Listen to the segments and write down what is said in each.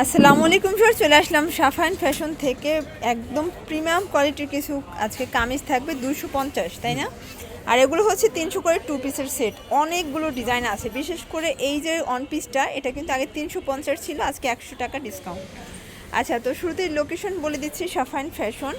আসসালামু আলাইকুম স্যার চলে আসলাম সাফান ফ্যাশন থেকে। একদম প্রিমিয়াম কোয়ালিটির কিছু আজকে কামিজ থাকবে দুশো পঞ্চাশ, তাই না? আর এগুলো হচ্ছে তিনশো করে টু পিসের সেট অনেকগুলো ডিজাইন আছে, বিশেষ করে এই যে ওয়ান পিসটা এটা কিন্তু আগে তিনশো পঞ্চাশ ছিল, আজকে একশো টাকা ডিসকাউন্ট আচ্ছা তো শুরুতেই লোকেশন বলে দিচ্ছি সাফাইন ফ্যাশন।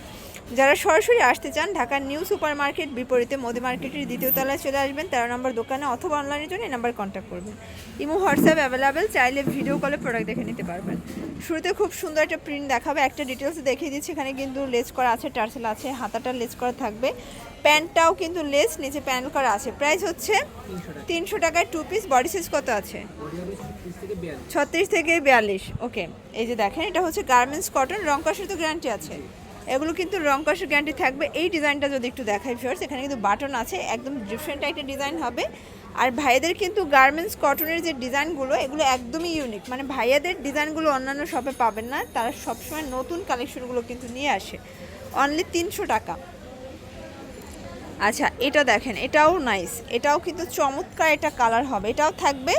যারা সরাসরি আসতে চান, ঢাকার নিউ সুপার মার্কেট বিপরীতে মোদি মার্কেটের দ্বিতীয় তলায় চলে আসবেন, তেরো নম্বর দোকানে অথবা অনলাইনের জন্য এই নাম্বার কন্ট্যাক্ট করবেন। ইমো, হোয়াটসঅ্যাপ অ্যাভেলেবেল, চাইলে ভিডিও কলে প্রোডাক্ট দেখে নিতে পারবেন। শুরুতে খুব সুন্দর একটা প্রিন্ট দেখাবে, একটা ডিটেলস দেখিয়ে দিচ্ছি, এখানে কিন্তু লেস করা আছে, টার্সেল আছে, হাতাটা লেস করা থাকবে। প্যান্টটাও কিন্তু লেস নিচে প্যানেল করা আছে। প্রাইস হচ্ছে তিনশো টাকায় টু পিস বডি সাইজ কত আছে? ছত্রিশ থেকে বিয়াল্লিশ ওকে এই যে দেখেন, এটা হচ্ছে গার্মেন্টস কটন রং কষের তো গ্যারান্টি আছে। এগুলো কিন্তু রং কষের গ্যারান্টি থাকবে। এই ডিজাইনটা যদি একটু দেখাই ফিওর্স এখানে কিন্তু বাটন আছে, একদম ডিফারেন্ট একটা ডিজাইন হবে। আর ভাইয়াদের কিন্তু গার্মেন্টস কটনের যে ডিজাইনগুলো এগুলো একদমই ইউনিক মানে ভাইয়াদের ডিজাইনগুলো অন্যান্য শপে পাবেন না, তারা সবসময় নতুন কালেকশনগুলো কিন্তু নিয়ে আসে। অনলি তিনশো টাকা। আচ্ছা এটা দেখেন, এটাও নাইস এটাও কিন্তু চমৎকার একটা কালার হবে। এটাও থাকবে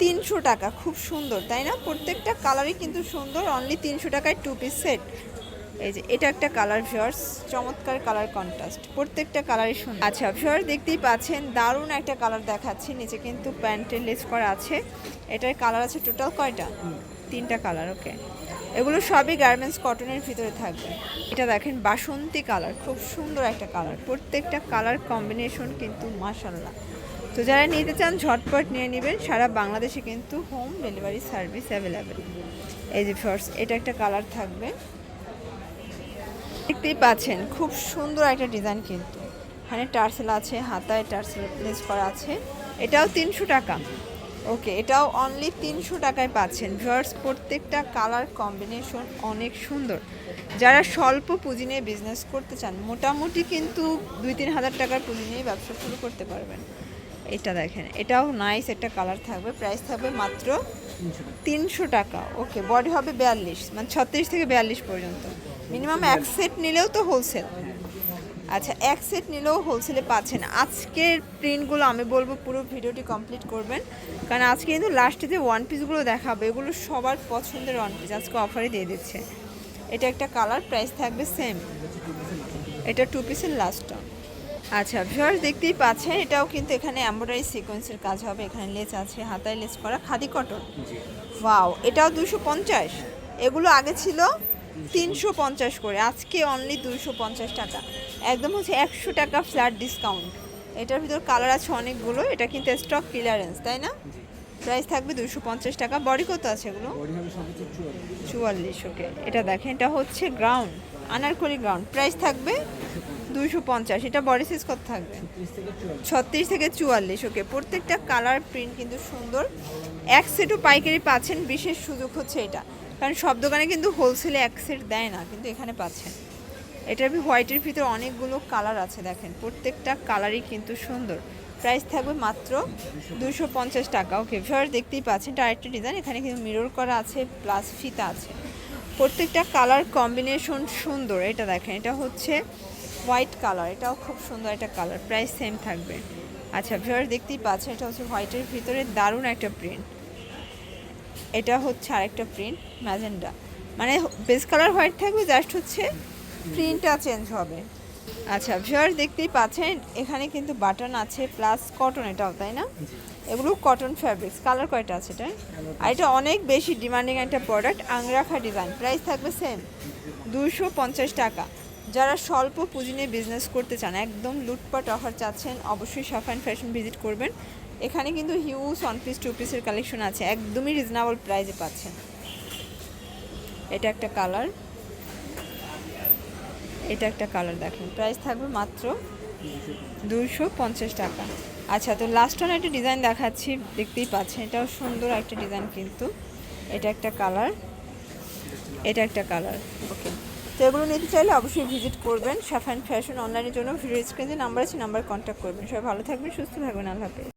তিনশো টাকা। খুব সুন্দর, তাই না? প্রত্যেকটা কালারই কিন্তু সুন্দর। অনলি তিনশো টাকায় টু পিস সেট এই যে এটা একটা কালার ভিওর্স চমৎকার কালার কন্ট্রাস্ট প্রত্যেকটা কালারই সুন্দর। আচ্ছা ভিওর দেখতেই পাচ্ছেন দারুণ একটা কালার দেখাচ্ছি নিচে কিন্তু প্যান্টের লেস করা আছে। এটার কালার আছে টোটাল কয়টা? তিনটা কালার ওকে এগুলো সবই গার্মেন্টস কটনের ভিতরে থাকবে। এটা দেখেন বাসন্তী কালার খুব সুন্দর একটা কালার প্রত্যেকটা কালার কম্বিনেশন কিন্তু মাসাল্লাহ তো যারা নিতে চান ঝটপট নিয়ে নেবেন। সারা বাংলাদেশে কিন্তু হোম ডেলিভারি সার্ভিস অ্যাভেলেবেল এই যে ফার্স্ট এটা একটা কালার থাকবে। দেখতেই পাচ্ছেন খুব সুন্দর একটা ডিজাইন কিন্তু। এখানে টার্সেল আছে হাতায় টার্সেল প্লেস করা আছে। এটাও তিনশো টাকা। ওকে এটাও অনলি তিনশো টাকায় পাচ্ছেন। ভিউয়ার্স প্রত্যেকটা কালার কম্বিনেশন অনেক সুন্দর। যারা স্বল্প পুঁজি নিয়ে বিজনেস করতে চান মোটামুটি কিন্তু দুই তিন হাজার টাকার পুঁজি নিয়ে ব্যবসা শুরু করতে পারবেন। এটা দেখেন এটাও নাইস একটা কালার থাকবে। প্রাইস থাকবে মাত্র তিনশো টাকা। ওকে বডি হবে বিয়াল্লিশ মানে ছত্রিশ থেকে বিয়াল্লিশ পর্যন্ত। মিনিমাম এক সেট নিলেও তো হোলসেল আচ্ছা এক সেট নিলেও হোলসেলে পাচ্ছেন। আজকের প্রিন্টগুলো আমি বলব পুরো ভিডিওটি কমপ্লিট করবেন। কারণ আজকে কিন্তু লাস্টে যে ওয়ান পিসগুলো দেখাবে এগুলো সবার পছন্দের ওয়ান পিস আজকে অফারে দিয়ে দিচ্ছে। এটা একটা কালার প্রাইস থাকবে সেম এটা টু পিসের লাস্টটা আচ্ছা ভিউয়ার্স দেখতেই পাচ্ছেন এটাও কিন্তু এখানে এমব্রয়ডারি সিকোয়েন্সের কাজ হবে। এখানে লেস আছে হাতায় লেস করা খাদি কটন ওয়াও এটাও দুশো পঞ্চাশ। এগুলো আগে ছিল তিনশো পঞ্চাশ করে আজকে অনলি দুশো পঞ্চাশ টাকা। একদম হচ্ছে একশো টাকা ফ্ল্যাট ডিসকাউন্ট এটার ভিতর কালার আছে অনেকগুলো এটা কিন্তু স্টক ক্লিয়ারেন্স তাই না? প্রাইস থাকবে দুশো পঞ্চাশ টাকা। বডি কত আছে এগুলো? চুয়াল্লিশ। ওকে এটা দেখেন এটা হচ্ছে গ্রাউন্ড আনারকলি গ্রাউন্ড প্রাইস থাকবে দুশো পঞ্চাশ এটা বডি সাইজ কত থাকবে? ছত্রিশ থেকে চুয়াল্লিশ। ওকে প্রত্যেকটা কালার প্রিন্ট কিন্তু সুন্দর। এক সেটও পাইকারি পাচ্ছেন বিশেষ সুযোগ হচ্ছে এটা। কারণ সব দোকানে কিন্তু হোলসেলে এক সেট দেয় না, কিন্তু এখানে পাচ্ছেন। এটার হোয়াইটের ভিতরে অনেকগুলো কালার আছে, দেখেন। প্রত্যেকটা কালারই কিন্তু সুন্দর। প্রাইস থাকবে মাত্র দুশো পঞ্চাশ টাকা। ওকে ভিউয়ার দেখতেই পাচ্ছেন, এটা আরেকটা ডিজাইন এখানে কিন্তু মিরর করা আছে প্লাস ফিতা আছে। প্রত্যেকটা কালার কম্বিনেশন সুন্দর। এটা দেখেন, এটা হচ্ছে হোয়াইট কালার এটাও খুব সুন্দর একটা কালার প্রাইস সেম থাকবে। আচ্ছা ভিউয়ার দেখতেই পাচ্ছেন, এটা হচ্ছে হোয়াইটের ভিতরে দারুণ একটা প্রিন্ট এটা হচ্ছে আরেকটা প্রিন্ট ম্যাজেন্ডা মানে বেস কালার হোয়াইট থাকবে জাস্ট হচ্ছে প্রিন্টটা চেঞ্জ হবে। আচ্ছা ভিউয়ার দেখতেই পাচ্ছেন, এখানে কিন্তু বাটন আছে প্লাস কটন এটাও, তাই না? এগুলো কটন ফ্যাব্রিক্স কালার কয়টা আছে এটা আর এটা অনেক বেশি ডিমান্ডিং একটা প্রোডাক্ট আংরাখা ডিজাইন প্রাইস থাকবে সেম দুশো পঞ্চাশ টাকা। যারা স্বল্প পুঁজি নিয়ে বিজনেস করতে চান, একদম লুটপাট অফার চাচ্ছেন, অবশ্যই সাফ অ্যান্ড ফ্যাশন ভিজিট করবেন। এখানে কিন্তু হিউজ ওয়ান পিস টু পিসের কালেকশন আছে। একদমই রিজনেবল প্রাইসে পাচ্ছেন। এটা একটা কালার এটা একটা কালার দেখেন। প্রাইস থাকবে মাত্র দুশো পঞ্চাশ টাকা। আচ্ছা তো লাস্ট ওয়ান একটা ডিজাইন দেখাচ্ছি, দেখতেই পাচ্ছেন। এটাও সুন্দর একটা ডিজাইন কিন্তু। এটা একটা কালার এটা একটা কালার ওকে তো এগুলো নিতে চাইলে অবশ্যই ভিজিট করবেন। সাফান ফ্যাশন অনলাইনের জন্য ভিডিও স্ক্রিনে নাম্বার আছে নাম্বার কন্ট্যাক্ট করবেন। সবাই ভালো থাকবেন, সুস্থ থাকবেন। আল্লাহ হাফেজ।